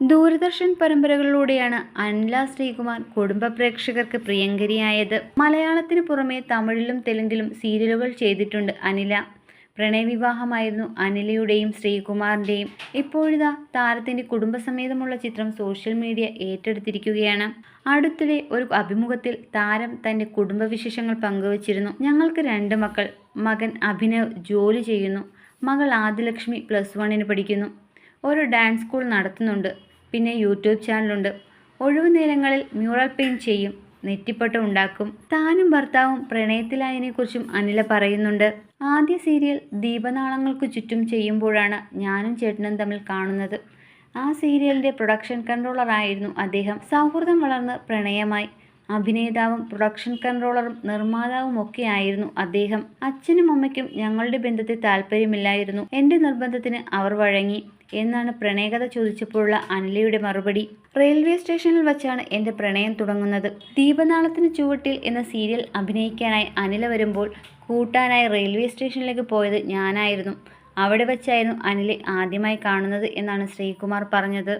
ദൂരദർശൻ പരമ്പരകളിലൂടെയാണ് അൻല ശ്രീകുമാർ കുടുംബ പ്രേക്ഷകർക്ക് പ്രിയങ്കരിയായത്. മലയാളത്തിന് പുറമെ തമിഴിലും തെലുങ്കിലും സീരിയലുകൾ ചെയ്തിട്ടുണ്ട് അനില. പ്രണയവിവാഹമായിരുന്നു അനിലയുടെയും ശ്രീകുമാറിന്റെയും ഇപ്പോഴിതാ താരത്തിന്റെ കുടുംബസമേതമുള്ള ചിത്രം സോഷ്യൽ മീഡിയ ഏറ്റെടുത്തിരിക്കുകയാണ്. അടുത്തിടെ ഒരു അഭിമുഖത്തിൽ താരം തന്റെ കുടുംബവിശേഷങ്ങൾ പങ്കുവച്ചിരുന്നു. ഞങ്ങൾക്ക് രണ്ട് മക്കൾ. മകൻ അഭിനവ് ജോലി ചെയ്യുന്നു. മകൾ ആദിലക്ഷ്മി പ്ലസ് വണ്ണിന് പഠിക്കുന്നു. ഒരു ഡാൻസ് സ്കൂൾ നടത്തുന്നുണ്ട്. പിന്നെ യൂട്യൂബ് ചാനലുണ്ട്. ഒഴിവു നേരങ്ങളിൽ മ്യൂറൽ പെയിന്റ് ചെയ്യും നെറ്റിപ്പട്ടം ഉണ്ടാക്കും. താനും ഭർത്താവും പ്രണയത്തിലായതിനെക്കുറിച്ചും അനില പറയുന്നുണ്ട്. ആദ്യ സീരിയൽ ദീപനാളങ്ങൾക്ക് ചുറ്റും ചെയ്യുമ്പോഴാണ് ഞാനും ചേട്ടനും തമ്മിൽ കാണുന്നത്. ആ സീരിയലിന്റെ പ്രൊഡക്ഷൻ കൺട്രോളറായിരുന്നു അദ്ദേഹം. സൗഹൃദം വളർന്ന് പ്രണയമായി. അഭിനേതാവും പ്രൊഡക്ഷൻ കൺട്രോളറും നിർമ്മാതാവും ഒക്കെ ആയിരുന്നു അദ്ദേഹം. അച്ഛനും അമ്മയ്ക്കും ഞങ്ങളുടെ ബന്ധത്തിൽ താല്പര്യമില്ലായിരുന്നു. എന്റെ നിർബന്ധത്തിന് അവർ വഴങ്ങി എന്നാണ് പ്രണയകഥ ചോദിച്ചപ്പോഴുള്ള അനിലയുടെ മറുപടി. റെയിൽവേ സ്റ്റേഷനിൽ വച്ചാണ് എന്റെ പ്രണയം തുടങ്ങുന്നത്. ദീപനാളത്തിന് ചുവട്ടിൽ എന്ന സീരിയൽ അഭിനയിക്കാനായി അനില വരുമ്പോൾ കൂട്ടാനായി റെയിൽവേ സ്റ്റേഷനിലേക്ക് പോയത് ഞാനായിരുന്നു. അവിടെ വച്ചായിരുന്നു അനിലെ ആദ്യമായി കാണുന്നത് എന്നാണ് ശ്രീകുമാർ പറഞ്ഞത്.